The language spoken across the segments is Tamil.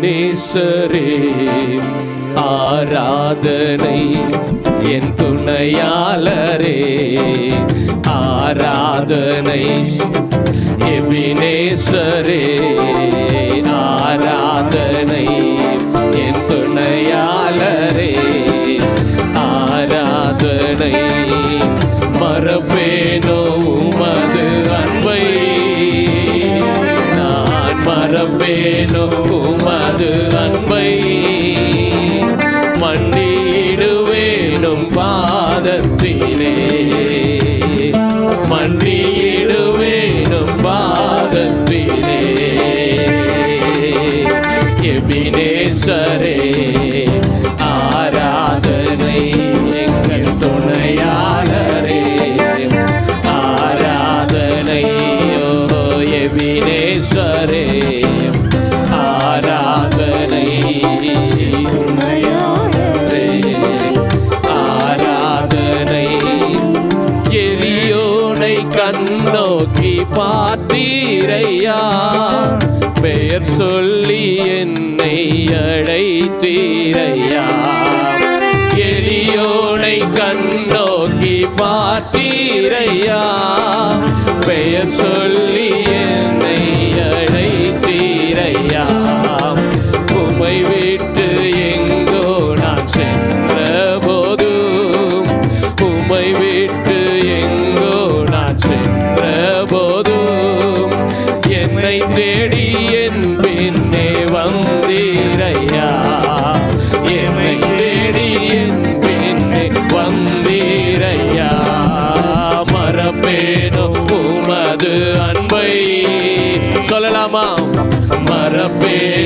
நேசரே ஆராதனை என் துணையாளரே ஆராதனை எபினேசரே. பெயர் சொல்லி என்னை அழைத்தீரையா எளியோனை கண்ணோக்கி பார்த்தீரையா? பெயர் சொல்லி என்னை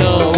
não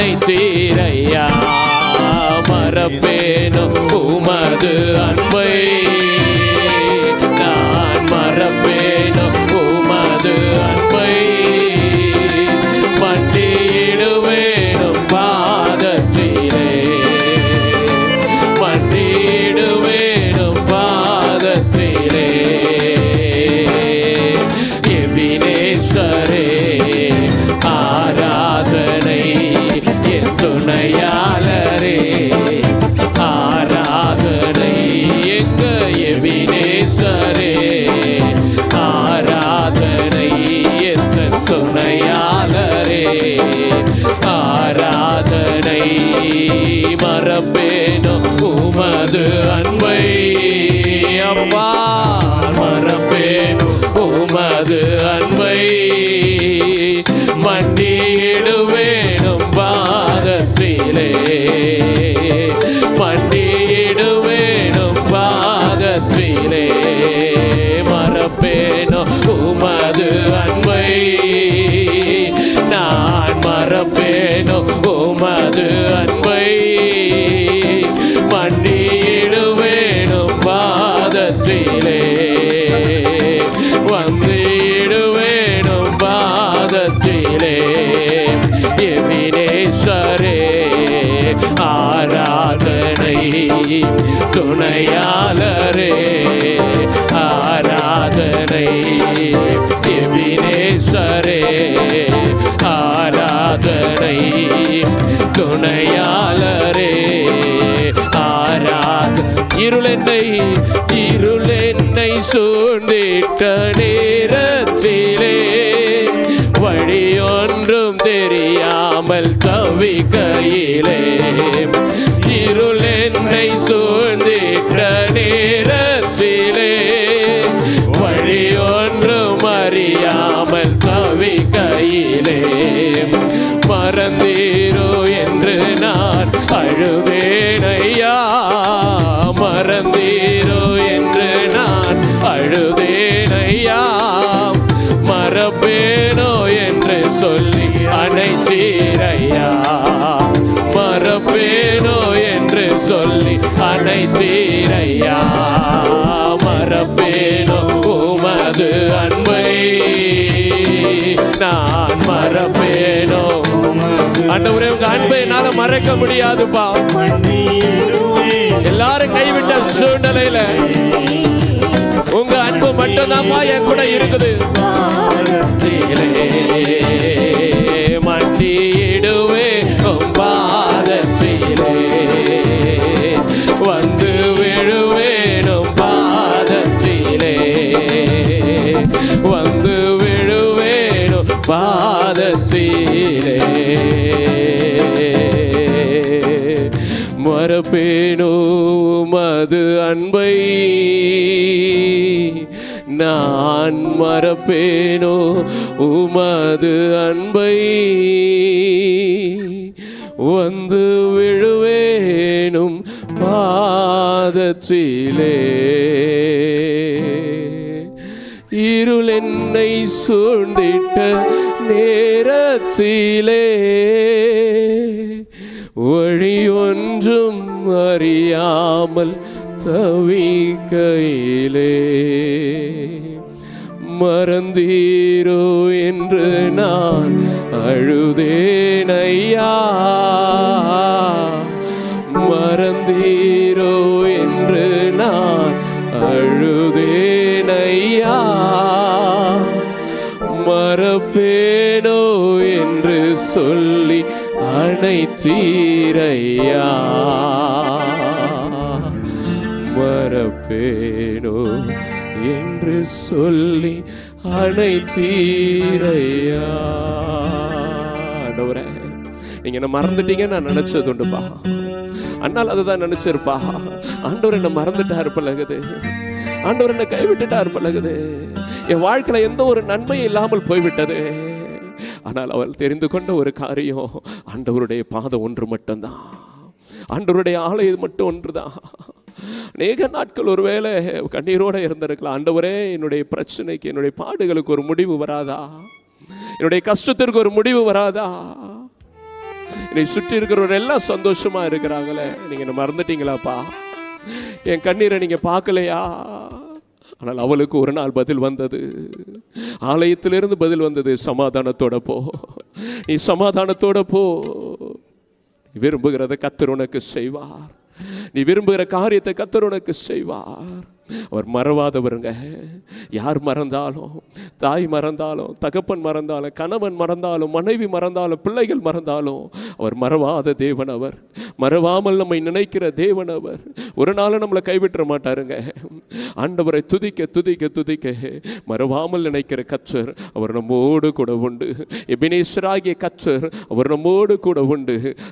நினைத்தீரையா மறப்பேனும் உமது அன்பை. துணையாளரே ஆராதனை எபினேஸ்வரே ஆராதனை துணையாளரே ஆராத இருளென்னை இருளென்னை சூண்டிட்டன அனைத்தீரையா மறப்பேனோ உமது அன்பை? நான் மறப்பேனோ ஆண்டவரே உங்க அன்பை என்னால மறக்க முடியாதுப்பா. எல்லாரும் கைவிட்ட சூழ்நிலையில உங்க அன்பு மட்டும்தான்ப்பா என் கூட இருக்குது. மறப்பேனோ? உமது அன்பை வந்து விழுவேனும் பாதத்திலே. இருள் என்னை சூழ்ந்திட்ட நேரத்திலே. வழி ஒன்றும் அறியாமல் தவிக்கையிலே. மறந்தீரோ என்று நான் அழுதேன் ஐயா. மறந்தீரோ என்று நான் அழுதேன் ஐயா. மறப்பேனோ என்று சொல்லி அணைத்தீரையா. மறப்பேனோ என்று சொல்லி அணைத்தீரையா ஆண்டவரே நீங்க என்ன மறந்துட்டீங்கன்னு நான் நினைச்சது உண்டுப்பா. அண்ணால் அதுதான் நினைச்சிருப்பா. ஆண்டவர் என்ன மறந்துட்டாரு பழகுது ஆண்டவர் என்ன கைவிட்டுட்டார் பழகுது என் வாழ்க்கையில எந்த ஒரு நன்மையும் இல்லாமல் போய்விட்டது. ஆனால் அவள் தெரிந்து கொண்ட ஒரு காரியம் ஆண்டவருடைய பாதம் ஒன்று மட்டும்தான். ஆண்டவருடைய ஆலயம் மட்டும் ஒன்றுதான். அநேக நாட்கள் ஒருவேளை கண்ணீரோட இருந்திருக்கலாம். ஆண்டவரே என்னுடைய பிரச்சனைக்கு என்னுடைய பாடுகளுக்கு ஒரு முடிவு வராதா? என்னுடைய கஷ்டத்திற்கு ஒரு முடிவு வராதா? என்னை சுற்றி இருக்கிறவர் எல்லாம் சந்தோஷமா இருக்கிறாங்களே. நீங்க என்ன மறந்துட்டீங்களாப்பா? என் கண்ணீரை நீங்க பார்க்கலையா? ஆனால் அவளுக்கு ஒரு நாள் பதில் வந்தது. ஆலயத்திலிருந்து பதில் வந்தது சமாதானத்தோட போ. நீ சமாதானத்தோட போ. விரும்புகிறத கத்தர் உனக்கு செய்வார். நீ விரும்புகிற காரியத்தை கத்தர் உனக்கு செய்வார். அவர் மறவாதவருங்க. யார் மறந்தாலும் தாய் மறந்தாலும் தகப்பன் மறந்தாலும் கணவன் மறந்தாலும் மனைவி மறந்தாலும் பிள்ளைகள் மறந்தாலும் அவர் மறவாத தேவன் அவர். மறவாமல் நம்மை நினைக்கிற தேவன் அவர். ஒரு நாளும் நம்மளை கைவிட்டுற மாட்டாருங்க. ஆண்டவரை துதிக்க துதிக்க துதிக்க மறவாமல் நினைக்கிற கச்சர் அவர் நம்மோடு கூட உண்டு. எபினேஸ்வராகிய கச்சர் அவர் நம்மோடு கூட உண்டு.